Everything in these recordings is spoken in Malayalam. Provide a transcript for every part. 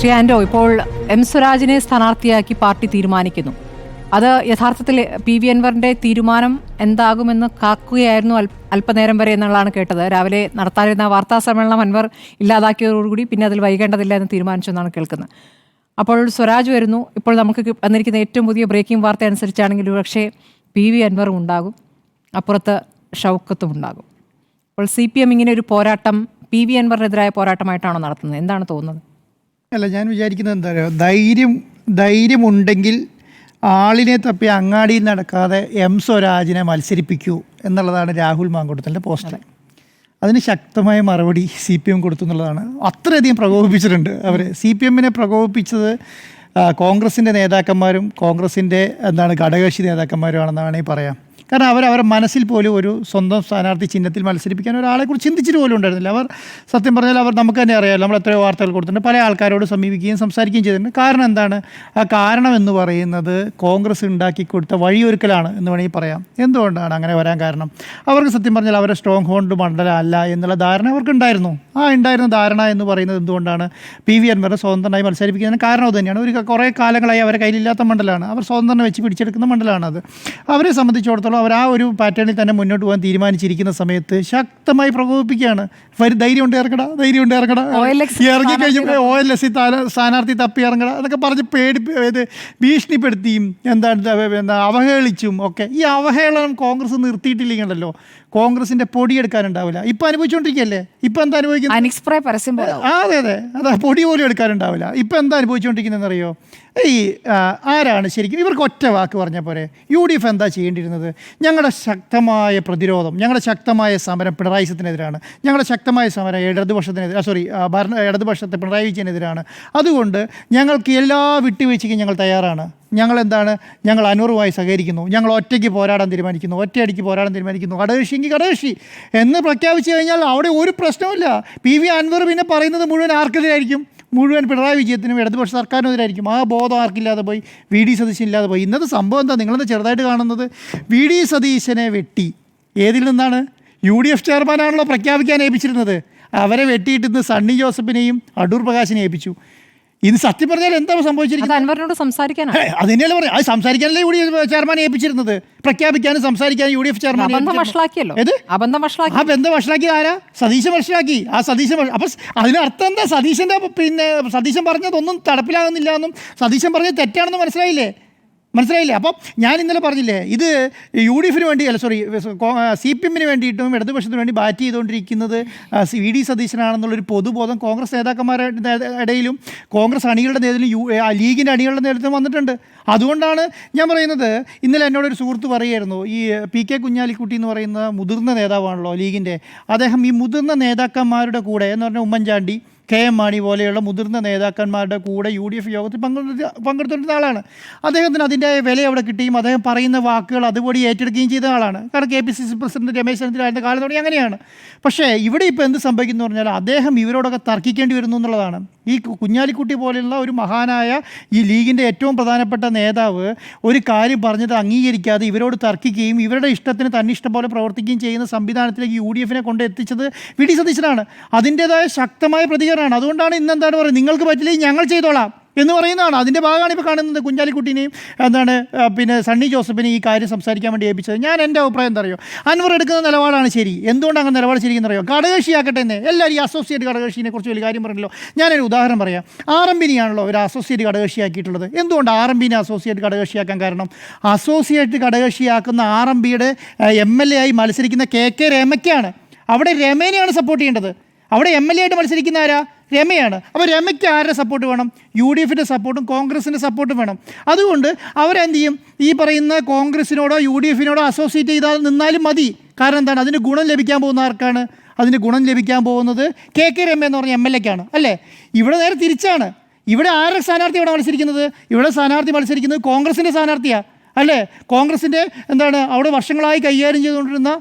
ശ്രീ ആൻഡോ ഇപ്പോൾ എം സ്വരാജിനെ സ്ഥാനാർത്ഥിയാക്കി പാർട്ടി തീരുമാനിക്കുന്നു. അത് യഥാർത്ഥത്തിൽ പി വി അൻവറിന്റെ തീരുമാനം എന്താകുമെന്ന് കാക്കുകയായിരുന്നു അല്പനേരം വരെ എന്നുള്ളതാണ് കേട്ടത്. രാവിലെ നടത്താനിരുന്ന വാർത്താ സമ്മേളനം അൻവർ ഇല്ലാതാക്കിയതോടുകൂടി പിന്നെ അതിൽ വൈകേണ്ടതില്ല എന്ന് തീരുമാനിച്ചു എന്നാണ് കേൾക്കുന്നത്. അപ്പോൾ സ്വരാജ് വരുന്നു. ഇപ്പോൾ നമുക്ക് വന്നിരിക്കുന്ന ഏറ്റവും പുതിയ ബ്രേക്കിംഗ് വാർത്ത അനുസരിച്ചാണെങ്കിൽ ഒരുപക്ഷെ പി വി അൻവറും ഉണ്ടാകും. അപ്പുറത്ത് ഷൗക്കത്തും ഉണ്ടാകും. അപ്പോൾ സി പി എം ഇങ്ങനെ ഒരു പോരാട്ടം പി വി അൻവറിനെതിരായ പോരാട്ടമായിട്ടാണോ നടത്തുന്നത്? എന്താണ് തോന്നുന്നത്? അല്ല ഞാൻ വിചാരിക്കുന്നത് എന്താ പറയുക ധൈര്യം ധൈര്യമുണ്ടെങ്കിൽ ആളിനെ തപ്പി അങ്ങാടിയിൽ നടക്കാതെ എം സ്വരാജിനെ മത്സരിപ്പിക്കൂ എന്നുള്ളതാണ് രാഹുൽ മാങ്കൂട്ടത്തിന്റെ പോസ്റ്റർ. അതിന് ശക്തമായ മറുപടി സി പി എം കൊടുത്തു എന്നുള്ളതാണ്. അത്രയധികം പ്രകോപിപ്പിച്ചിട്ടുണ്ട് അവർ സി പി എമ്മിനെ പ്രകോപിപ്പിച്ചത് കോൺഗ്രസിന്റെ നേതാക്കന്മാരും കോൺഗ്രസിന്റെ എന്താണ് ഘടകകക്ഷി നേതാക്കന്മാരുമാണെന്ന് വേണമെങ്കിൽ പറയാം കാരണം അവർ അവരുടെ മനസ്സിൽ പോലും ഒരു സ്വന്തം സ്ഥാനാർത്ഥി ചിഹ്നത്തിൽ മത്സരിപ്പിക്കാൻ ഒരാളെക്കുറിച്ച് ചിന്തിച്ചിട്ട് പോലും ഉണ്ടായിരുന്നില്ല. അവർ സത്യം പറഞ്ഞാൽ അവർ നമുക്ക് തന്നെ അറിയാമല്ലോ നമ്മൾ എത്രയോ വാർത്തകൾ കൊടുത്തിട്ടുണ്ട്. പല ആൾക്കാരോട് സമീപിക്കുകയും സംസാരിക്കുകയും ചെയ്തിട്ടുണ്ട്. കാരണം എന്താണ്? ആ കാരണം എന്ന് പറയുന്നത് കോൺഗ്രസ് ഉണ്ടാക്കി കൊടുത്ത വഴിയൊരുക്കലാണ് എന്ന് വേണമെങ്കിൽ പറയാം. എന്തുകൊണ്ടാണ് അങ്ങനെ വരാൻ കാരണം? അവർക്ക് സത്യം പറഞ്ഞാൽ അവരുടെ സ്ട്രോങ് ഹോൾഡ് മണ്ഡലം അല്ല എന്നുള്ള ധാരണ അവർക്ക് ഉണ്ടായിരുന്നു ആ ഉണ്ടായിരുന്ന ധാരണ എന്ന് പറയുന്നത് എന്തുകൊണ്ടാണ്? പി വി അൻവറെ സ്വതന്ത്രമായി മത്സരിപ്പിക്കുന്നതിന് കാരണം തന്നെയാണ്. ഒരു കുറേ കാലങ്ങളായി അവരുടെ കയ്യിലില്ലാത്ത മണ്ഡലമാണ്. അവർ സ്വതന്ത്രം വെച്ച് പിടിച്ചെടുക്കുന്ന മണ്ഡലമാണ് അത് അവരെ സംബന്ധിച്ചിടത്തോളം അവർ ആ ഒരു പാറ്റേണിൽ തന്നെ മുന്നോട്ട് പോകാൻ തീരുമാനിച്ചിരിക്കുന്ന സമയത്ത് ശക്തമായി പ്രകോപിപ്പിക്കുകയാണ്. ധൈര്യം ഉണ്ട് ഇറങ്ങടാ ധൈര്യം ഉണ്ട് ഇറങ്ങടാ ഇറങ്ങി കഴിഞ്ഞപ്പോൾ ഒ എൽ എസ് സ്ഥാനാർത്ഥി തപ്പി ഇറങ്ങടാ അതൊക്കെ പറഞ്ഞ് പേടി ഇത് ഭീഷണിപ്പെടുത്തിയും എന്താണ് എന്താ അവഹേളിച്ചും ഒക്കെ. ഈ അവഹേളനം കോൺഗ്രസ് നിർത്തിയിട്ടില്ലെങ്കിലല്ലോ കോൺഗ്രസിന്റെ പൊടിയെടുക്കാനുണ്ടാവില്ല. ഇപ്പം അനുഭവിച്ചുകൊണ്ടിരിക്കുകയല്ലേ ഇപ്പം എന്താ അനുഭവിക്കുന്നത്? അതെ അതെ. അതാ പൊടി പോലും എടുക്കാനുണ്ടാവില്ല. ഇപ്പം എന്താ അനുഭവിച്ചുകൊണ്ടിരിക്കുന്നതെന്ന് അറിയോ ഈ ആരാണ് ശരിക്കും? ഇവർക്ക് ഒറ്റ വാക്ക് പറഞ്ഞ പോരെ. യു ഡി എഫ് എന്താ ചെയ്യേണ്ടിയിരുന്നത്? ഞങ്ങളുടെ ശക്തമായ പ്രതിരോധം ഞങ്ങളുടെ ശക്തമായ സമരം പിണറായി സത്തിനെതിരാണ് ഞങ്ങളുടെ ശക്തമായ സമരം ഇടതുപക്ഷത്തിനെതിരെ സോറി ഭരണ ഇടതുപക്ഷത്തെ പിണറായി വിജയനെതിരാണ്. അതുകൊണ്ട് ഞങ്ങൾക്ക് എല്ലാ വിട്ടുവീഴ്ചയ്ക്കും ഞങ്ങൾ തയ്യാറാണ്. ഞങ്ങളെന്താണ്? ഞങ്ങൾ അനൂറുമായി സഹകരിക്കുന്നു. ഞങ്ങൾ ഒറ്റയ്ക്ക് പോരാടാൻ തീരുമാനിക്കുന്നു. ഒറ്റയടിക്ക് പോരാടാൻ തീരുമാനിക്കുന്നു. കടകക്ഷിയെങ്കിൽ കടകക്ഷി. എന്ന് പ്രഖ്യാപിച്ചു കഴിഞ്ഞാൽ അവിടെ ഒരു പ്രശ്നവുമില്ല. പി വി അൻവർ പിന്നെ പറയുന്നത് മുഴുവൻ ആർക്കെതിരായിരിക്കും? മുഴുവൻ പിണറായി വിജയത്തിനും ഇടതുപക്ഷ സർക്കാരിനെതിരായിരിക്കും. ആ ബോധം ആർക്കില്ലാതെ പോയി വി. ഡി. സതീശൻ ഇല്ലാതെ പോയി. ഇന്നത്തെ സംഭവം എന്താ? നിങ്ങളെന്ന് ചെറുതായിട്ട് കാണുന്നത്? വി. ഡി. സതീശനെ വെട്ടി. ഏതിൽ നിന്നാണ്? യു. ഡി. എഫ്. ചെയർമാനാണല്ലോ പ്രഖ്യാപിക്കാൻ ഏൽപ്പിച്ചിരുന്നത്. അവരെ വെട്ടിയിട്ടിന്ന് സണ്ണി ജോസഫിനെയും അടൂർ പ്രകാശിനെ ഏൽപ്പിച്ചു. ഇത് സത്യം പറഞ്ഞാൽ എന്താ സംഭവിച്ചിരിക്കുന്നത്? അൻവറിനോട് സംസാരിക്കാനാണ് പറയാം. അത് സംസാരിക്കാനല്ലേ യു ഡി എഫ് ചെയർമാൻ ഏൽപ്പിച്ചിരുന്നത്. പ്രഖ്യാപിക്കാനും സംസാരിക്കാനും യു ഡി എഫ് ചെയർമാൻ അബന്ധം വഷളാക്കിയല്ലോ. ഏത്? വഷളാക്കി. ആ ബന്ധം വഷളാക്കി ആരാ? സതീശൻ വഷളാക്കി. ആ സതീശൻ അപ്പൊ അതിനർത്ഥം എന്താ? സതീശന്റെ പിന്നെ സതീശൻ പറഞ്ഞതൊന്നും തടപ്പിലാകുന്നില്ല എന്നും സതീശൻ പറഞ്ഞത് തെറ്റാണെന്ന് മനസ്സിലായില്ലേ? മനസ്സിലായില്ലേ? അപ്പം ഞാൻ ഇന്നലെ പറഞ്ഞില്ലേ ഇത് യു ഡി എഫിന് വേണ്ടി അല്ല സോറി സി പി എമ്മിന് വേണ്ടിയിട്ടും ഇടതുപക്ഷത്തിന് വേണ്ടി ബാറ്റ് ചെയ്തുകൊണ്ടിരിക്കുന്നത് വി ഡി സതീശനാണെന്നുള്ളൊരു പൊതുബോധം കോൺഗ്രസ് നേതാക്കന്മാരുടെ ഇടയിലും കോൺഗ്രസ് അണികളുടെ നേതൃത്വം യു ലീഗിന്റെ അണികളുടെ നേതൃത്വം വന്നിട്ടുണ്ട്. അതുകൊണ്ടാണ് ഞാൻ പറയുന്നത് ഇന്നലെ എന്നോടൊരു സുഹൃത്ത് പറയുമായിരുന്നു ഈ പി കെ കുഞ്ഞാലിക്കുട്ടി എന്ന് പറയുന്ന മുതിർന്ന നേതാവാണല്ലോ ലീഗിന്റെ അദ്ദേഹം ഈ മുതിർന്ന നേതാക്കന്മാരുടെ കൂടെ എന്ന് പറഞ്ഞാൽ ഉമ്മൻചാണ്ടി കെ എം മാണി പോലെയുള്ള മുതിർന്ന നേതാക്കന്മാരുടെ കൂടെ യു ഡി എഫ് യോഗത്തിൽ പങ്കെടുത്ത പങ്കെടുത്തിരുന്ന ആളാണ്. അദ്ദേഹത്തിന് അതിന്റെ വില അവിടെ കിട്ടുകയും അദ്ദേഹം പറയുന്ന വാക്കുകൾ അതുപോലെ ഏറ്റെടുക്കുകയും ചെയ്ത ആളാണ്. കാരണം K P C C president Ramesh Chennithala കാലം തുടങ്ങി അങ്ങനെയാണ്. പക്ഷേ ഇവിടെ ഇപ്പോൾ എന്ത് സംഭവിക്കുന്നു പറഞ്ഞാൽ അദ്ദേഹം ഇവരോടൊക്കെ തർക്കിക്കേണ്ടി വരുന്നു എന്നുള്ളതാണ്. ഈ കുഞ്ഞാലിക്കുട്ടി പോലെയുള്ള ഒരു മഹാനായ ഈ ലീഗിന്റെ ഏറ്റവും പ്രധാനപ്പെട്ട നേതാവ് ഒരു കാര്യം പറഞ്ഞത് അംഗീകരിക്കാതെ ഇവരോട് തർക്കിക്കുകയും ഇവരുടെ ഇഷ്ടത്തിന് തന്നിഷ്ടം പോലെ പ്രവർത്തിക്കുകയും ചെയ്യുന്ന സംവിധാനത്തിലേക്ക് യു ഡി എഫിനെ കൊണ്ട് എത്തിച്ചത് വി ഡി സതീശനാണ്. അതിന്റേതായ ശക്തമായ പ്രതികരണമാണ്. അതുകൊണ്ടാണ് ഇന്ന് എന്താണ് പറയുന്നത്? നിങ്ങൾക്ക് പറ്റില്ലെങ്കിൽ ഞങ്ങൾ ചെയ്തോളാം. എന്ന് പറയുന്നതാണ്. അതിന്റെ ഭാഗമാണ് ഇപ്പോൾ കാണുന്നത് കുഞ്ഞാലിക്കുട്ടീനെയും എന്താണ് പിന്നെ സണ്ണി ജോസഫിനെ ഈ കാര്യം സംസാരിക്കാൻ വേണ്ടി ഏൽപ്പിച്ചത്. ഞാൻ എന്റെ അഭിപ്രായം എന്താ അറിയോ അൻവർ എടുക്കുന്ന നിലപാടാണ് ശരി. എന്തുകൊണ്ട് അങ്ങനെ നിലപാട് ശരിയെന്ന് അറിയോ? ഘടകകക്ഷിയാക്കട്ടെ എന്ന്. എല്ലാവരും ഈ അസോസിയേറ്റ് ഘടകകക്ഷിനെ കുറിച്ച് വലിയ കാര്യം പറഞ്ഞല്ലോ. ഞാനൊരു ഉദാഹരണം പറയാം. ആർ എം ബിനിയാണല്ലോ ഒരു അസോസിയേറ്റ് ഘടകകക്ഷിയാക്കിയിട്ടുള്ളത്. എന്തുകൊണ്ട് ആർ എം ബിനെ അസോസിയേറ്റ് ഘടകകക്ഷിയാക്കാൻ കാരണം? അസോസിയേറ്റ് ഘടകകക്ഷിയാക്കുന്ന ആർ എം ബിയുടെ എം എൽ എ ആയി മത്സരിക്കുന്ന കെ കെ രമയ്ക്കാണ്. അവിടെ രമേനെയാണ് സപ്പോർട്ട് ചെയ്യേണ്ടത്. അവിടെ എം എൽ എ ആയിട്ട് മത്സരിക്കുന്ന ആരാ? രമയാണ്. അപ്പോൾ രമയ്ക്ക് ആരുടെ സപ്പോർട്ട് വേണം? യു ഡി എഫിന്റെ സപ്പോർട്ടും കോൺഗ്രസിന്റെ സപ്പോർട്ടും വേണം. അതുകൊണ്ട് അവരെന്ത് ചെയ്യും? ഈ പറയുന്ന കോൺഗ്രസിനോടോ യു ഡി എഫിനോടോ അസോസിയേറ്റ് ചെയ്താൽ നിന്നാലും മതി. കാരണം എന്താണ്? അതിന് ഗുണം ലഭിക്കാൻ പോകുന്ന ആർക്കാണ്? അതിന് ഗുണം ലഭിക്കാൻ പോകുന്നത് കെ കെ രമ എന്ന് പറഞ്ഞ എം എൽ എക്കാണ്. അല്ലേ? ഇവിടെ നേരെ തിരിച്ചാണ്. ഇവിടെ ആരുടെ സ്ഥാനാർത്ഥി ഇവിടെ മത്സരിക്കുന്നത്? ഇവിടെ സ്ഥാനാർത്ഥി മത്സരിക്കുന്നത് കോൺഗ്രസിന്റെ സ്ഥാനാർത്ഥിയാണ് അല്ലേ? കോൺഗ്രസിന്റെ എന്താണ്? അവിടെ വർഷങ്ങളായി കൈകാര്യം ചെയ്തുകൊണ്ടിരുന്ന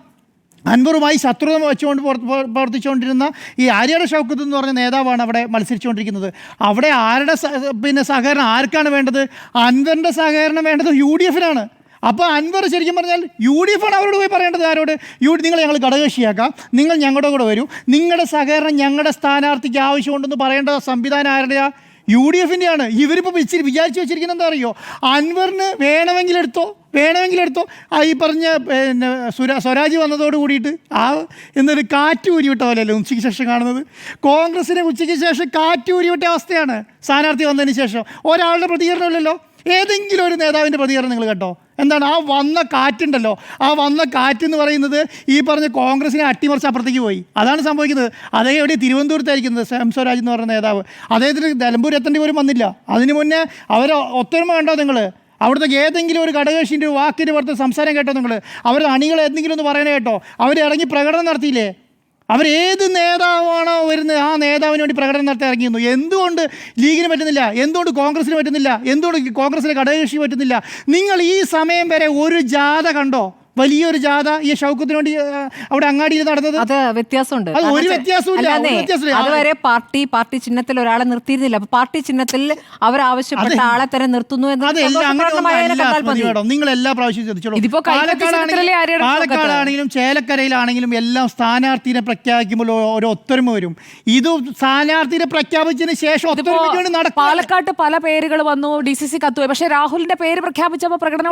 അൻവറുമായി ശത്രുത വെച്ചുകൊണ്ട് പ്രവർത്തിച്ചുകൊണ്ടിരുന്ന ഈ ആര്യയുടെ ഷൗക്കത്ത് എന്ന് പറഞ്ഞ നേതാവാണ് അവിടെ മത്സരിച്ചുകൊണ്ടിരിക്കുന്നത്. അവിടെ ആരുടെ പിന്നെ സഹകരണം ആർക്കാണ് വേണ്ടത്? അൻവറിന്റെ സഹകരണം വേണ്ടത് യു ഡി എഫിനാണ്. അപ്പോൾ അൻവർ ശരിക്കും പറഞ്ഞാൽ യു ഡി എഫാണ് അവരോട് പോയി പറയേണ്ടത് ആരോട്? യു ഡി നിങ്ങൾ ഞങ്ങൾ ഘടകകക്ഷിയാക്കാം. നിങ്ങൾ ഞങ്ങളുടെ കൂടെ വരൂ. നിങ്ങളുടെ സഹകരണം ഞങ്ങളുടെ സ്ഥാനാർത്ഥിക്ക് ആവശ്യമുണ്ടെന്ന് പറയേണ്ട സംവിധാനം ആരുടെയാ? യു ഡി എഫിന്റെയാണ്. ഇവരിപ്പോൾ ഇച്ചിരി വിചാരിച്ചു വെച്ചിരിക്കുന്നത് എന്താ അറിയോ? അൻവറിന് വേണമെങ്കിൽ എടുത്തോ വേണമെങ്കിൽ എടുത്തോ ആ ഈ പറഞ്ഞ പിന്നെ സുരാ സ്വരാജ് വന്നതോട് കൂടിയിട്ട് ആ എന്നൊരു കാറ്റ് ഊരിവിട്ട പോലെയല്ലേ ഉച്ചയ്ക്ക് ശേഷം കാണുന്നത്? കോൺഗ്രസിന് ഉച്ചയ്ക്ക് ശേഷം കാറ്റ് ഊരിവിട്ട അവസ്ഥയാണ് സ്ഥാനാർത്ഥി വന്നതിന് ശേഷം. ഒരാളുടെ പ്രതികരണമില്ലല്ലോ. ഏതെങ്കിലും ഒരു നേതാവിന്റെ പ്രതികരണം നിങ്ങൾ കേട്ടോ. എന്താണ്? ആ വന്ന കാറ്റുണ്ടല്ലോ. ആ വന്ന കാറ്റ് എന്ന് പറയുന്നത് ഈ പറഞ്ഞ കോൺഗ്രസിനെ അട്ടിമറിച്ച് അപ്പുറത്തേക്ക് പോയി. അതാണ് സംഭവിക്കുന്നത്. അതേ എവിടെ തിരുവനന്തപുരത്തായിരിക്കുന്നത് എം സ്വരാജ് എന്ന് പറയുന്ന നേതാവ്. അദ്ദേഹത്തിന് നിലമ്പൂർ എത്തേണ്ടി പോലും വന്നില്ല. അതിന് മുന്നേ അവർ ഒത്തൊരുമ കണ്ടോ നിങ്ങൾ അവിടുത്തെ ഏതെങ്കിലും ഒരു ഘടകകക്ഷിന്റെ വാക്കിന്റെ പുറത്ത് സംസാരം കേട്ടോ നിങ്ങൾ അവരുടെ അണികൾ എന്തെങ്കിലും ഒന്ന് പറയണേ കേട്ടോ. അവർ ഇറങ്ങി പ്രകടനം നടത്തിയില്ലേ? അവരേത് നേതാവാണോ വരുന്നത് ആ നേതാവിന് വേണ്ടി പ്രകടനം നടത്തി ഇറങ്ങിയിരുന്നു. എന്തുകൊണ്ട് ലീഗിന് പറ്റുന്നില്ല? എന്തുകൊണ്ട് കോൺഗ്രസിന് പറ്റുന്നില്ല? എന്തുകൊണ്ട് കോൺഗ്രസിന് ഘടകകക്ഷി പറ്റുന്നില്ല? നിങ്ങൾ ഈ സമയം വരെ ഒരു ജാഥ കണ്ടോ? വലിയൊരു ജാഥ ഈ ഷൗക്കത്തിന് വേണ്ടി അവിടെ അങ്ങാടിയിൽ നടന്നത്? അത് വ്യത്യാസമുണ്ട്. അത് ഒരു വ്യത്യാസവുമില്ല. അതുവരെ പാർട്ടി പാർട്ടി ചിഹ്നത്തിൽ ഒരാളെ നിർത്തിയിരുന്നില്ല. അപ്പൊ പാർട്ടി ചിഹ്നത്തിൽ അവർ ആവശ്യപ്പെട്ട ആളെ തന്നെ നിർത്തുന്നു നിങ്ങൾ എല്ലാ പ്രാവശ്യവും ശ്രദ്ധിച്ചോളൂ. പാലക്കാടാണെങ്കിലും ചേലക്കരയിലാണെങ്കിലും എല്ലാം സ്ഥാനാർത്ഥിനെ പ്രഖ്യാപിക്കുമ്പോൾ ഒരു ഒത്തൊരുമ വരും. ഇത് സ്ഥാനാർത്ഥിനെ പ്രഖ്യാപിച്ചതിന് ശേഷം പാലക്കാട്ട് പല പേരുകൾ വന്നു ഡി സി സി കത്തുപോയി. പക്ഷെ രാഹുലിന്റെ പേര് പ്രഖ്യാപിച്ചപ്പോ പ്രകടനം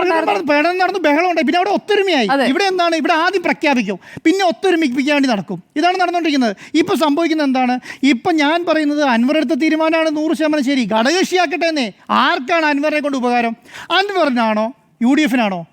പ്രകടനം നടന്നു ബഹളം ഉണ്ടായി പിന്നെ അവിടെ ഒത്തൊരുമയായി. അതെ. ഇവിടെ എന്താണ്? ഇവിടെ ആദ്യം പ്രഖ്യാപിക്കും. പിന്നെ ഒത്തൊരുമിപ്പിക്കാൻ വേണ്ടി നടക്കും. ഇതാണ് നടന്നുകൊണ്ടിരിക്കുന്നത്. ഇപ്പൊ സംഭവിക്കുന്നത് എന്താണ്? ഇപ്പൊ ഞാൻ പറയുന്നത് അൻവർ എടുത്ത തീരുമാനമാണ് നൂറ് ശതമാനം ശരി. ഘടകകക്ഷിയാക്കട്ടെ എന്നേ. ആർക്കാണ് അൻവറിനെ കൊണ്ട് ഉപകാരം? അൻവറിനാണോ? യു ഡി എഫിനാണോ?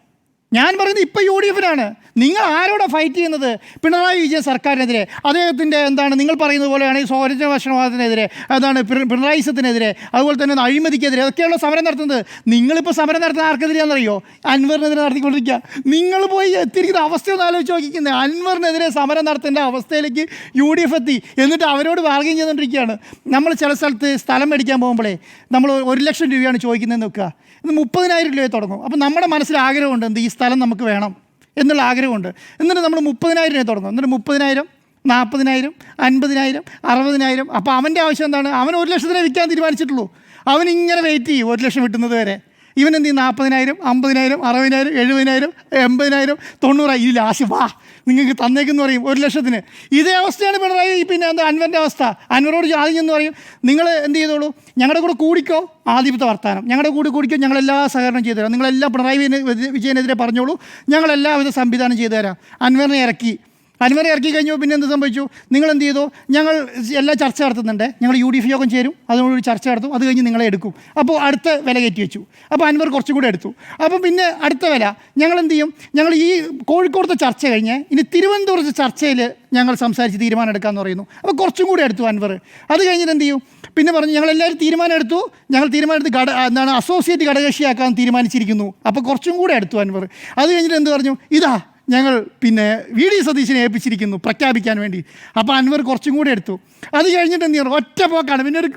ഞാൻ പറയുന്നത് ഇപ്പം യു ഡി എഫിനാണ്. നിങ്ങൾ ആരോടാണ് ഫൈറ്റ് ചെയ്യുന്നത്? പിണറായി വിജയൻ സർക്കാരിനെതിരെ അദ്ദേഹത്തിന്റെ എന്താണ് നിങ്ങൾ പറയുന്നത് പോലെയാണ് ഈ സ്വരജ ഭക്ഷണവാദത്തിനെതിരെ അതാണ് പിണറായി പിണറായിസത്തിനെതിരെ അതുപോലെ തന്നെ അഴിമതിക്കെതിരെ അതൊക്കെയുള്ള സമരം നടത്തുന്നത്. നിങ്ങളിപ്പോൾ സമരം നടത്തുന്ന ആർക്കെതിരെയാണെന്നറിയോ? അൻവറിനെതിരെ നടത്തിക്കൊണ്ടിരിക്കുക. നിങ്ങൾ പോയി എത്തിയിരിക്കുന്ന അവസ്ഥ ഒന്ന് ആലോചിച്ച് നോക്കിക്കുന്നത് അൻവറിനെതിരെ സമരം നടത്തേണ്ട അവസ്ഥയിലേക്ക് യു ഡി എഫ് എത്തി. എന്നിട്ട് അവരോട് ബാർഗൈൻ ചെയ്തുകൊണ്ടിരിക്കുകയാണ്. നമ്മൾ ചില സ്ഥലത്ത് സ്ഥലം മേടിക്കാൻ പോകുമ്പോഴേ നമ്മൾ ഒരു ലക്ഷം രൂപയാണ് ചോദിക്കുന്നത് വെക്കുക. ഇത് മുപ്പതിനായിരം രൂപയെ തുടങ്ങും. അപ്പോൾ നമ്മുടെ മനസ്സിൽ ആഗ്രഹമുണ്ട് എന്ത് ഈ സ്ഥലം നമുക്ക് വേണം എന്നുള്ള ആഗ്രഹമുണ്ട്. എന്നിട്ട് നമ്മൾ മുപ്പതിനായിരം രൂപ തുടങ്ങും. എന്നിട്ട് മുപ്പതിനായിരം നാൽപ്പതിനായിരം അൻപതിനായിരം അറുപതിനായിരം. അപ്പോൾ അവന്റെ ആവശ്യം എന്താണ്? അവൻ ഒരു ലക്ഷത്തിനെ വിൽക്കാൻ തീരുമാനിച്ചിട്ടുള്ളൂ. അവൻ ഇങ്ങനെ വെയിറ്റ് ചെയ്യും ഒരു ലക്ഷം കിട്ടുന്നത് വരെ. ഇവൻ എന്ത് ചെയ്യും നാൽപ്പതിനായിരം അമ്പതിനായിരം അറുപതിനായിരം എഴുപതിനായിരം എൺപതിനായിരം തൊണ്ണൂറായി. ഈ ലാസ്റ്റ് വാ നിങ്ങൾക്ക് തന്നേക്കെന്ന് പറയും ഒരു ലക്ഷത്തിന്. ഇതേ അവസ്ഥയാണ് പിണറായി. പിന്നെ എന്താ അൻവറിന്റെ അവസ്ഥ? അൻവറോട് ആദ്യം എന്ന് പറയും നിങ്ങൾ എന്ത് ചെയ്തോളൂ? ഞങ്ങളുടെ കൂടെ കൂടിക്കോ? ആദ്യത്തെ വർത്താനം ഞങ്ങളുടെ കൂടി കൂടിക്കോ ഞങ്ങളെല്ലാ സഹകരണം ചെയ്തു തരാം നിങ്ങളെല്ലാം പിണറായി വിജയന് വിജയനെതിരെ പറഞ്ഞോളൂ. ഞങ്ങളെല്ലാവിധ സംവിധാനം ചെയ്തു തരാം അൻവറിനെ ഇറക്കി. അൻവറെ ഇറക്കി കഴിഞ്ഞു പിന്നെ എന്ത് സംഭവിച്ചു? നിങ്ങൾ എന്ത് ചെയ്തു? ഞങ്ങൾ എല്ലാ ചർച്ച നടത്തുന്നുണ്ട്. ഞങ്ങൾ യു ഡി എഫ് യോഗം ചേരും. അതിനോട് ചർച്ച നടത്തും. അത് കഴിഞ്ഞ് നിങ്ങളെ എടുക്കും. അപ്പോൾ അടുത്ത വില കയറ്റി വെച്ചു. അപ്പോൾ അൻവർ കുറച്ചും കൂടെ എടുത്തു. അപ്പോൾ പിന്നെ അടുത്ത വില. ഞങ്ങൾ എന്ത് ചെയ്യും? ഞങ്ങൾ ഈ കോഴിക്കോടത്തെ ചർച്ച കഴിഞ്ഞ് ഇനി തിരുവനന്തപുരത്തെ ചർച്ചയിൽ ഞങ്ങൾ സംസാരിച്ച് തീരുമാനം എടുക്കാമെന്ന് പറയുന്നു. അപ്പോൾ കുറച്ചും കൂടെ എടുത്തു അൻവർ. അത് കഴിഞ്ഞിട്ട് എന്ത് ചെയ്യും? പിന്നെ പറഞ്ഞു ഞങ്ങൾ എല്ലാവരും തീരുമാനം എടുത്തു. ഞങ്ങൾ തീരുമാനം എടുത്ത് ഘട എന്താണ് അസോസിയേറ്റ് ഘടകകക്ഷിയാക്കാൻ തീരുമാനിച്ചിരിക്കുന്നു. അപ്പോൾ കുറച്ചും കൂടെ എടുത്തു അൻവർ. അത് കഴിഞ്ഞിട്ട് എന്ത് പറഞ്ഞു? ഇതാ ഞങ്ങൾ പിന്നെ വി ഡി സതീശിനെ ഏൽപ്പിച്ചിരിക്കുന്നു പ്രഖ്യാപിക്കാൻ വേണ്ടി. അപ്പോൾ അൻവർ കുറച്ചും കൂടെ എടുത്തു. അത് കഴിഞ്ഞിട്ട് എന്ത് ചെയ്യണം? ഒറ്റ പോക്കാണ്. പിന്നെ ഒരു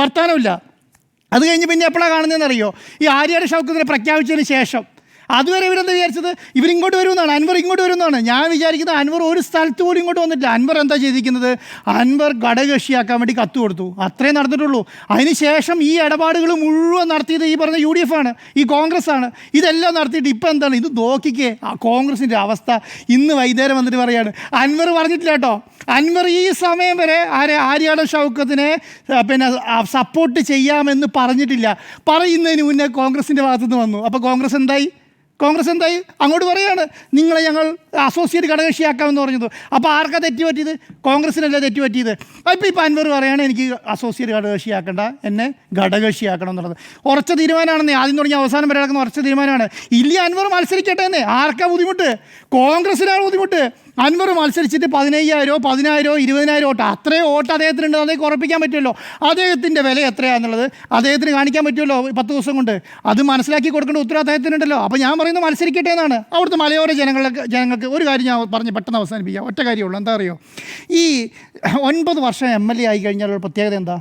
വർത്തമാനമില്ല അത് കഴിഞ്ഞ് പിന്നെ എപ്പോഴാണ് കാണുന്നതെന്ന് അറിയോ ഈ ആര്യാട് ഷൗക്കത്തിനെ പ്രഖ്യാപിച്ചതിന് ശേഷം. അതുവരെ ഇവരെന്താ വിചാരിച്ചത്? ഇവരിങ്ങോട്ട് വരുമെന്നാണ്. അൻവർ ഇങ്ങോട്ട് വരുമെന്നാണ്. ഞാൻ വിചാരിക്കുന്നത് അൻവർ ഒരു സ്ഥലത്ത് പോലും ഇങ്ങോട്ട് വന്നിട്ടില്ല. അൻവർ എന്താ ചെയ്തിരിക്കുന്നത്? അൻവർ ഘടകകക്ഷിയാക്കാൻ വേണ്ടി കത്ത് കൊടുത്തു. അത്രേ നടന്നിട്ടുള്ളൂ. അതിനുശേഷം ഈ ഇടപാടുകൾ മുഴുവൻ നടത്തിയത് ഈ പറഞ്ഞ യു ഡി എഫ് ആണ്. ഈ കോൺഗ്രസ് ആണ്. ഇതെല്ലാം നടത്തിയിട്ട് ഇപ്പം എന്താണ്? ഇത് നോക്കിക്കേ. ആ കോൺഗ്രസിന്റെ അവസ്ഥ ഇന്ന് വൈകുന്നേരം വന്നിട്ട് പറയാണ്. അൻവർ പറഞ്ഞിട്ടില്ല കേട്ടോ. അൻവർ ഈ സമയം വരെ ആരെ ആര്യാട ഷൗക്കത്തിനെ പിന്നെ സപ്പോർട്ട് ചെയ്യാമെന്ന് പറഞ്ഞിട്ടില്ല. പറയുന്നതിന് മുന്നേ കോൺഗ്രസിന്റെ ഭാഗത്തുനിന്ന് വന്നു. അപ്പോൾ കോൺഗ്രസ് എന്തായി? കോൺഗ്രസ് എന്തായി? അങ്ങോട്ട് പറയാണ് നിങ്ങളെ ഞങ്ങൾ അസോസിയേറ്റ് ഘടകകക്ഷിയാക്കാമെന്ന് പറഞ്ഞത്. അപ്പോൾ ആർക്കാ തെറ്റുപറ്റിയത് കോൺഗ്രസിനല്ലേ തെറ്റ് പറ്റിയത്? അപ്പോൾ ഇപ്പോൾ അൻവർ പറയാണ് എനിക്ക് അസോസിയേറ്റ് ഘടകകക്ഷിയാക്കണ്ട എന്നെ ഘടകകക്ഷിയാക്കണം എന്നുള്ളത് ഉറച്ച തീരുമാനമാണെന്നേ. ആദ്യം തുടങ്ങി അവസാനം വരെ നടക്കുന്ന ഉറച്ച തീരുമാനമാണ്. ഇല്ല അൻവർ മത്സരിക്കട്ടെ എന്നേ. ആർക്കാ ബുദ്ധിമുട്ട്? കോൺഗ്രസിനാണ് ബുദ്ധിമുട്ട്. അൻവർ മത്സരിച്ചിട്ട് പതിനയ്യായിരോ പതിനായിരോ ഇരുപതിനായിരം വോട്ട്. അത്രയും വോട്ട് അദ്ദേഹത്തിനുണ്ട്. അദ്ദേഹം ഉറപ്പിക്കാൻ പറ്റുമല്ലോ. അദ്ദേഹത്തിന്റെ വില എത്രയാണെന്നുള്ളത് അദ്ദേഹത്തിന് കാണിക്കാൻ പറ്റുമല്ലോ പത്ത് ദിവസം കൊണ്ട്. അത് മനസ്സിലാക്കി കൊടുക്കേണ്ട ഉത്തരവാദിത്തത്തിനുണ്ടല്ലോ അപ്പോൾ ഞാൻ പറയുന്നത് മത്സരിക്കട്ടെ എന്നാണ്. അവിടുത്തെ മലയോര ജനങ്ങൾക്ക് ജനങ്ങൾക്ക് ഒരു കാര്യം ഞാൻ പറഞ്ഞ് പെട്ടെന്ന് അവസാനിപ്പിക്കാം. ഒറ്റ കാര്യമുള്ളൂ. എന്താ അറിയോ? ഈ ഒൻപത് വർഷം എം എൽ എ ആയി കഴിഞ്ഞാലുള്ള പ്രത്യേകത എന്താ?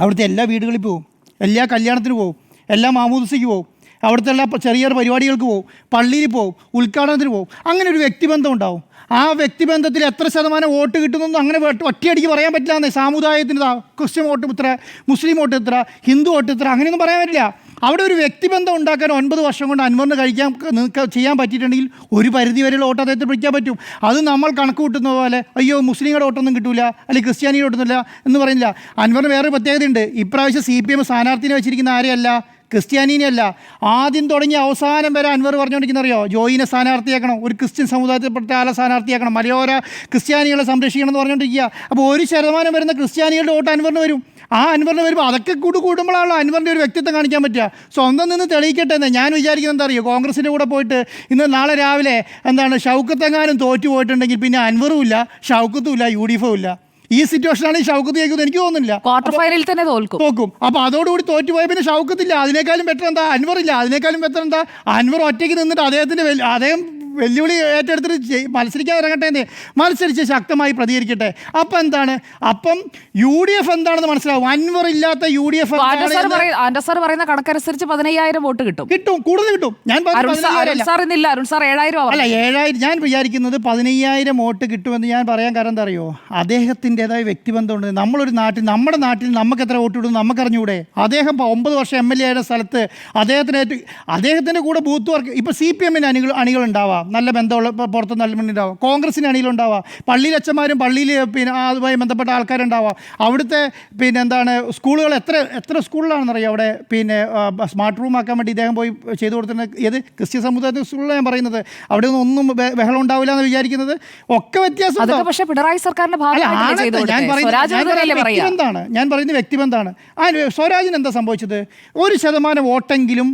അവിടുത്തെ എല്ലാ വീടുകളിൽ പോവും. എല്ലാ കല്യാണത്തിന് പോവും. എല്ലാ മാമൂദിസയ്ക്ക് പോവും. അവിടുത്തെ എല്ലാ ചെറിയ പരിപാടികൾക്ക് പോവും. പള്ളിയിൽ പോവും. ഉദ്ഘാടനത്തിന് പോവും. അങ്ങനെ ഒരു വ്യക്തിബന്ധം ഉണ്ടാവും. ആ വ്യക്തിബന്ധത്തിൽ എത്ര ശതമാനം വോട്ട് കിട്ടുന്നൊന്നും അങ്ങനെ ഒറ്റ- ഒറ്റയടിക്ക് പറയാൻ പറ്റില്ല എന്നേ. സാമുദായത്തിന് ക്രിസ്ത്യൻ വോട്ട് ഇത്ര മുസ്ലിം വോട്ട് ഇത്ര ഹിന്ദു വോട്ട് ഇത്ര അങ്ങനെയൊന്നും പറയാൻ പറ്റില്ല. അവിടെ ഒരു വ്യക്തിബന്ധം ഉണ്ടാക്കാൻ ഒൻപത് വർഷം കൊണ്ട് അൻവറിന് കഴിക്കാൻ നിങ്ങൾക്ക് ചെയ്യാൻ പറ്റിയിട്ടുണ്ടെങ്കിൽ ഒരു പരിധി വരെയുള്ള വോട്ട് അദ്ദേഹത്തെ പിടിക്കാൻ പറ്റും. അത് നമ്മൾ കണക്ക് കൂട്ടുന്ന പോലെ അയ്യോ മുസ്ലിങ്ങളുടെ വോട്ടൊന്നും കിട്ടൂല അല്ലെങ്കിൽ ക്രിസ്ത്യാനിയുടെ വോട്ടൊന്നുമില്ല എന്ന് പറയുന്നില്ല. അൻവറിന് വേറെ പ്രത്യേകതയുണ്ട് ഇപ്രാവശ്യം സി പി എം സ്ഥാനാർത്ഥിനെ വെച്ചിരിക്കുന്ന ആരെയല്ല? ക്രിസ്ത്യാനിനെയല്ല. ആദ്യം തുടങ്ങി അവസാനം വരെ അൻവർ അറിയോ? ജോയിനെ സ്ഥാനാർത്ഥിയാക്കണം ഒരു ക്രിസ്ത്യൻ സമുദായത്തിൽപ്പെട്ട ആളെ സ്ഥാനാർത്ഥിയാക്കണം മലയോര ക്രിസ്ത്യാനികളെ സംരക്ഷിക്കണം എന്ന് പറഞ്ഞുകൊണ്ടിരിക്കുക. അപ്പോൾ ഒരു ശതമാനം വരുന്ന ക്രിസ്ത്യാനികളുടെ വോട്ട് അൻവറിന് വരും. ആ അൻവറിന് വരുമ്പോൾ അതൊക്കെ കൂടി കൂടുമ്പോഴാണല്ലോ അൻവറിന്റെ ഒരു വ്യക്തിത്വം കാണിക്കാൻ പറ്റുക. സ്വന്തം നിന്ന് തെളിയിക്കട്ടെ എന്ന് ഞാൻ വിചാരിക്കുന്നത് എന്താ അറിയോ? കോൺഗ്രസിന്റെ കൂടെ പോയിട്ട് ഇന്ന് നാളെ രാവിലെ എന്താണ് ഷൗക്കത്തെങ്ങാനും തോറ്റു പോയിട്ടുണ്ടെങ്കിൽ പിന്നെ അൻവറും ഇല്ല ഷൗക്കത്തും ഇല്ല യു ഡി എഫും ഇല്ല. ഈ സിറ്റുവേഷനാണ് ഈ ഷൗക്കത്ത് ജയിക്കുന്നത് എനിക്ക് തോന്നുന്നില്ല. ക്വാർട്ടർ ഫൈനലിൽ തന്നെ തോൽക്കും. തോക്കും അപ്പോൾ അതോടുകൂടി തോറ്റുപോയ പിന്നെ ഷൗക്കത്തില്ല. അതിനേക്കാളും ബെറ്റർ എന്താ? അൻവർ ഇല്ല. അതിനേക്കാളും ബെറ്റർ എന്താ? അൻവർ ഒറ്റയ്ക്ക് നിന്നിട്ട് അദ്ദേഹത്തിന്റെ അദ്ദേഹം വെല്ലുവിളി ഏറ്റെടുത്തിട്ട് മത്സരിക്കാൻ ഇറങ്ങട്ടെ എന്ന് മത്സരിച്ച് ശക്തമായി പ്രതികരിക്കട്ടെ. അപ്പം എന്താണ്? അപ്പം യു ഡി എഫ് എന്താണെന്ന് മനസ്സിലാവും. അൻവർ ഇല്ലാത്ത യു ഡി എഫ് പറയുന്ന കണക്കനുസരിച്ച് പതിനയ്യായിരം വോട്ട് കിട്ടും. കിട്ടും. കൂടുതൽ കിട്ടും. ഞാൻ അരുൺ അല്ല. സാർ ഇന്നില്ല. അരുൺ സാർ ഏഴായിരം അല്ല ഏഴായിരം ഞാൻ വിചാരിക്കുന്നത് പതിനയ്യായിരം വോട്ട് കിട്ടുമെന്ന് ഞാൻ പറയാൻ കാരണം എന്താ അറിയോ? അദ്ദേഹത്തിന്റെതായ വ്യക്തിബന്ധമുണ്ട്. നമ്മളൊരു നാട്ടിൽ നമ്മുടെ നാട്ടിൽ നമുക്ക് എത്ര വോട്ട് കിട്ടും നമുക്കറിഞ്ഞൂടെ? അദ്ദേഹം ഒമ്പത് വർഷം എം എൽ എ ആയ സ്ഥലത്ത് അദ്ദേഹത്തിന് അദ്ദേഹത്തിന്റെ അദ്ദേഹത്തിന്റെ കൂടെ ബൂത്ത് വർക്ക് ഇപ്പോൾ സി പി എമ്മിന് അണികൾ അണികളുണ്ടാവാം. നല്ല ബന്ധമുള്ള പുറത്ത് നല്ല ഉണ്ടാവുക കോൺഗ്രസിന് ഉണ്ടാവുക പള്ളിയിൽ അച്ഛന്മാരും പള്ളിയിൽ പിന്നെ അതുമായി ബന്ധപ്പെട്ട ആൾക്കാരുണ്ടാവുക അവിടുത്തെ പിന്നെ എന്താണ് സ്കൂളുകൾ എത്ര എത്ര സ്കൂളിലാണെന്നറിയാം അവിടെ? പിന്നെ സ്മാർട്ട് റൂം ആക്കാൻ വേണ്ടി ഇദ്ദേഹം പോയി ചെയ്തു കൊടുത്തിരുന്ന ഏത്? ക്രിസ്ത്യൻ സമുദായത്തിന്റെ സ്കൂളിലാണ് ഞാൻ പറയുന്നത്. അവിടെ ഒന്നും ഒന്നും ബഹളം ഉണ്ടാവില്ല എന്ന് വിചാരിക്കുന്നത്. ഒക്കെ വ്യത്യാസം പക്ഷേ പിണറായി സർക്കാരിന്റെ ഞാൻ പറയുന്നത് സ്വരാജ് ഞാൻ പറയുന്നത് പറയാ വ്യക്തിബന്ധമാണ്. ആ സ്വരാജിന് എന്താ സംഭവിച്ചത്? ഒരു ശതമാനം വോട്ടെങ്കിലും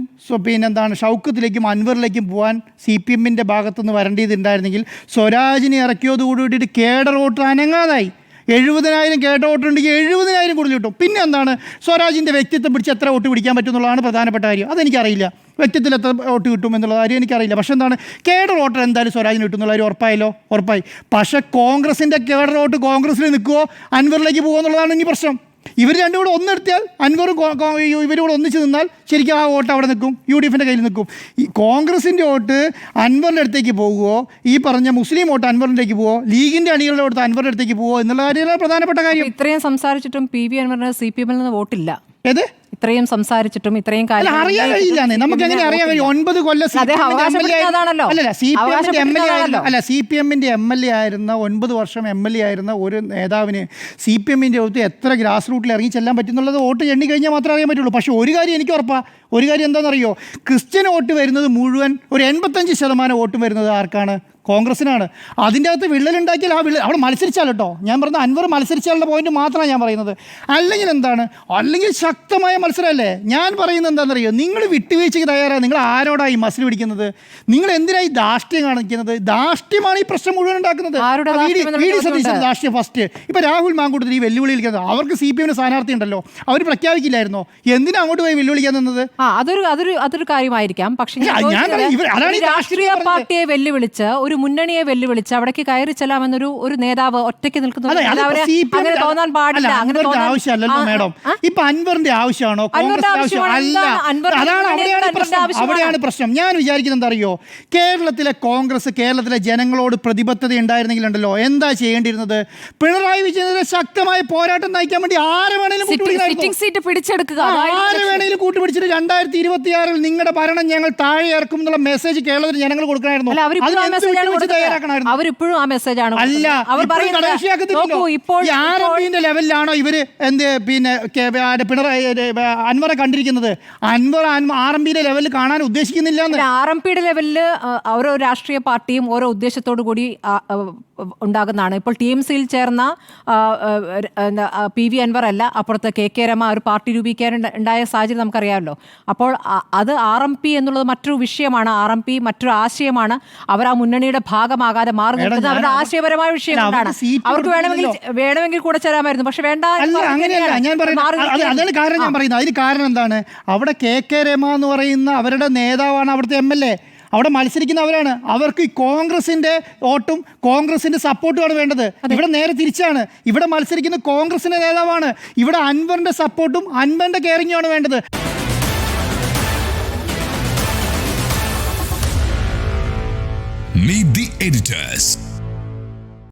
പിന്നെന്താണ് ഷൗക്കത്തിലേക്കും അൻവറിലേക്കും പോകാൻ സി പി എമ്മിന്റെ ഭാഗത്തുനിന്ന് വരേണ്ടിയതുണ്ടായിരുന്നെങ്കിൽ സ്വരാജിനെ ഇറക്കിയതോട് കൂടിയിട്ട് കേഡർ വോട്ട് അനങ്ങാതായി. എഴുപതിനായിരം കേട്ട വോട്ട് ഉണ്ടെങ്കിൽ എഴുപതിനായിരം കൂടുതൽ കിട്ടും. പിന്നെ എന്താണ്? സ്വരാജിന്റെ വ്യക്തിത്വം പിടിച്ച് എത്ര വോട്ട് പിടിക്കാൻ പറ്റും എന്നുള്ളതാണ് പ്രധാനപ്പെട്ട കാര്യം. അതെനിക്കറിയില്ല. വ്യക്തിത്വത്തിൽ എത്ര വോട്ട് കിട്ടും എന്നുള്ള കാര്യം എനിക്കറിയില്ല. പക്ഷേ എന്താണ്? കേഡർ വോട്ടർ എന്തായാലും സ്വരാജിന് കിട്ടുന്നുള്ള കാര്യം ഉറപ്പായല്ലോ? ഉറപ്പായി. പക്ഷേ കോൺഗ്രസിന്റെ കേഡർ വോട്ട് കോൺഗ്രസിൽ നിൽക്കുമോ അൻവറിലേക്ക് പോകുമെന്നുള്ളതാണ് ഇനി പ്രശ്നം. ഇവർ രണ്ടും കൂടെ ഒന്നെടുത്താൽ അൻവറും ഇവരും കൂടെ ഒന്നിച്ച് നിന്നാൽ ശരിക്കും ആ വോട്ട് അവിടെ നിൽക്കും യു ഡി എഫിന്റെ കയ്യിൽ നിൽക്കും. ഈ കോൺഗ്രസിന്റെ വോട്ട് അൻവറിന്റെ അടുത്തേക്ക് പോകുമോ ഈ പറഞ്ഞ മുസ്ലിം വോട്ട് അൻവറിലേക്ക് പോകുമോ ലീഗിന്റെ അണികളുടെ വോട്ട് അൻവറിന്റെ അടുത്തേക്ക് പോകുമോ എന്നുള്ള കാര്യമാണ് പ്രധാനപ്പെട്ട കാര്യം. ഇത്രയും സംസാരിച്ചിട്ടും പി വി അൻവറിന് സി പി എമ്മിൽ നിന്ന് വോട്ടില്ല. ഏത്? ഇത്രയും സംസാരിച്ചിട്ടും ഇത്രയും കാര്യം അറിയാൻ ഉന്നയിച്ചിട്ടും നമുക്ക് എങ്ങനെ അറിയാൻ കഴിയും? ഒൻപത് കൊല്ലം. അല്ലല്ല സി പി എമ്മിന്റെ എം എൽ എ. അല്ല സി പി എമ്മിന്റെ എം എൽ എ ആയിരുന്ന ഒൻപത് വർഷം എം എൽ എ ആയിരുന്ന ഒരു നേതാവിന് സി പി എമ്മിന്റെ ഒത്ത് എത്ര ഗ്രാസ് റൂട്ടിൽ ഇറങ്ങി ചെല്ലാൻ പറ്റുന്നുള്ളത് വോട്ട് എണ്ണി കഴിഞ്ഞാൽ മാത്രമേ അറിയാൻ പറ്റുള്ളൂ. പക്ഷേ ഒരു കാര്യം എനിക്ക് ഉറപ്പാ. ഒരു കാര്യം എന്താണെന്നറിയോ? ക്രിസ്ത്യൻ വോട്ട് വരുന്നത് മുഴുവൻ ഒരു എൺപത്തഞ്ച് ശതമാനം വോട്ട് വരുന്നത് ആർക്കാണ്? കോൺഗ്രസിനാണ്. അതിന്റെ അകത്ത് വിള്ളലുണ്ടാക്കിയാൽ ആ വിള്ളൽ അവിടെ മത്സരിച്ചാൽ കേട്ടോ. ഞാൻ പറഞ്ഞ അൻവർ മത്സരിച്ചാലുള്ള പോയിന്റ് മാത്രമാണ് ഞാൻ പറയുന്നത്. അല്ലെങ്കിൽ എന്താണ്? അല്ലെങ്കിൽ ശക്തമായ മത്സരമല്ലേ? ഞാൻ പറയുന്നത് എന്താണെന്നറിയോ? നിങ്ങൾ വിട്ടുവീഴ്ചയ്ക്ക് തയ്യാറാണ് നിങ്ങൾ ആരോടായി മസിൽ പിടിക്കുന്നത്? നിങ്ങൾ എന്തിനായി ദാഷ്ട്യം കാണിക്കുന്നത്? ദാഷ്ട്യമാണ് ഈ പ്രശ്നം മുഴുവൻ ഉണ്ടാക്കുന്നത്. സതീശൻ ധാഷ്ട്യം ഫസ്റ്റ് ഇപ്പോൾ രാഹുൽ മാങ്കൂട്ടത്തിൽ ഈ വെല്ലുവിളിക്കുന്നത് അവർക്ക് സി പി എമ്മിന് സ്ഥാനാർത്ഥി ഉണ്ടല്ലോ. അവർ പ്രഖ്യാപിക്കില്ലായിരുന്നോ? എന്തിനാ അങ്ങോട്ട് പോയി വെല്ലുവിളിക്കാൻ നിന്നത്? അതൊരു അതൊരു അതൊരു കാര്യമായിരിക്കാം. പക്ഷേ ഞാൻ അതാണ് ഈ രാഷ്ട്രീയ പാർട്ടിയെ വെല്ലുവിളിച്ച് ഒരു മുന്നണിയെ വെല്ലുവിളിച്ച് അവിടേക്ക് കയറി ചെല്ലാമെന്നൊരു ഒരു നേതാവ് ഒറ്റയ്ക്ക് നിൽക്കുന്നു ഒരു അങ്ങനെ തോന്നാൻ പാടില്ല അല്ല, അങ്ങനെ അൻവറിന്റെ ആവശ്യമല്ലല്ലോ ആ, മേഡം. ആ, ഇപ്പൊ അൻവറിന്റെ ആവശ്യമാണോ? കോൺഗ്രസ് ആവശ്യം അവിടെയാണ് പ്രശ്നം. ഞാൻ വിചാരിക്കുന്നത് എന്തറിയോ കേരളത്തിലെ കോൺഗ്രസ് കേരളത്തിലെ ജനങ്ങളോട് പ്രതിബദ്ധത ഉണ്ടായിരുന്നെങ്കിൽ ഉണ്ടല്ലോ എന്താ ചെയ്യേണ്ടിയിരുന്നത്? പിണറായി വിജയനെതിരെ ശക്തമായ പോരാട്ടം നയിക്കാൻ വേണ്ടി ആര് വേണേലും സീറ്റ് പിടിച്ചെടുക്കുക. ആര് വേണേലും കൂട്ടുപിടിച്ചിട്ട് രണ്ടായിരത്തി ഇരുപത്തിയാറിൽ നിങ്ങളുടെ ഭരണം ഞങ്ങൾ താഴെ ഇറക്കും എന്നുള്ള മെസ്സേജ് കേരളത്തിൽ ജനങ്ങൾ കൊടുക്കണമായിരുന്നു. അവരിപ്പോഴും ആ മെസ്സേജ് എന്ത് മെസ്സേജാണ് വിട്ടുവീഴ്ച കൊടുത്തത് തയ്യാറാക്കണമായിരുന്നു അവരിപ്പോഴും ആ മെസ്സേജാണ് അല്ല അവർ നോക്കൂ ഇപ്പോൾ ആർ ലെവലിലാണോ ഇവർ എന്ത് പിന്നെ പിണറായി അൻവറെ കണ്ടിരിക്കുന്നത്? അൻവർ ആർ എം പിയുടെ ലെവലിൽ കാണാൻ ഉദ്ദേശിക്കുന്നില്ല ആർ എം പിയുടെ ലെവലിൽ ഓരോ രാഷ്ട്രീയ പാർട്ടിയും ഓരോ ഉദ്ദേശത്തോടു കൂടി ഉണ്ടാകുന്നതാണ്. ഇപ്പോൾ ടി എം സിയിൽ ചേർന്ന പി വി അൻവർ അല്ല അപ്പുറത്തെ കെ കെ രമ ഒരു പാർട്ടി രൂപീകരിക്കാൻ ഉണ്ടായ സാഹചര്യം നമുക്കറിയാമല്ലോ. അപ്പോൾ അത് ആർ എം പി എന്നുള്ളത് മറ്റൊരു വിഷയമാണ്. ആർ എം പി മറ്റൊരു ആശയമാണ്. അവർ ആ മുന്നണിയുടെ ഭാഗമാകാതെ മാറി നിൽക്കുന്നത് അവരുടെ ആശയപരമായ വിഷയങ്ങളാണ് അവർക്ക് വേണമെങ്കിൽ വേണമെങ്കിൽ കൂടെ ചേരാമായിരുന്നു. പക്ഷെ വേണ്ട അങ്ങനെയല്ല. ഞാൻ പറയുന്നത് അതാണ് കാരണം ഞാൻ പറയുന്നത്. അതിന് കാരണം എന്താണ്? അവിടെ കെ കെ രമ എന്ന് പറയുന്ന അവരുടെ നേതാവാണ് അവിടുത്തെ എം എൽ എ. അവിടെ മത്സരിക്കുന്നവരാണ്. അവർക്ക് ഈ കോൺഗ്രസിന്റെ വോട്ടും കോൺഗ്രസിന്റെ സപ്പോർട്ടുമാണ് വേണ്ടത്. ഇവിടെ നേരെ തിരിച്ചാണ്. ഇവിടെ മത്സരിക്കുന്ന കോൺഗ്രസിന്റെ നേതാവാണ്. ഇവിടെ അൻവറിന്റെ സപ്പോർട്ടും അൻവറിന്റെ കെയറിങ്ങുമാണ് വേണ്ടത്. Meet the editors.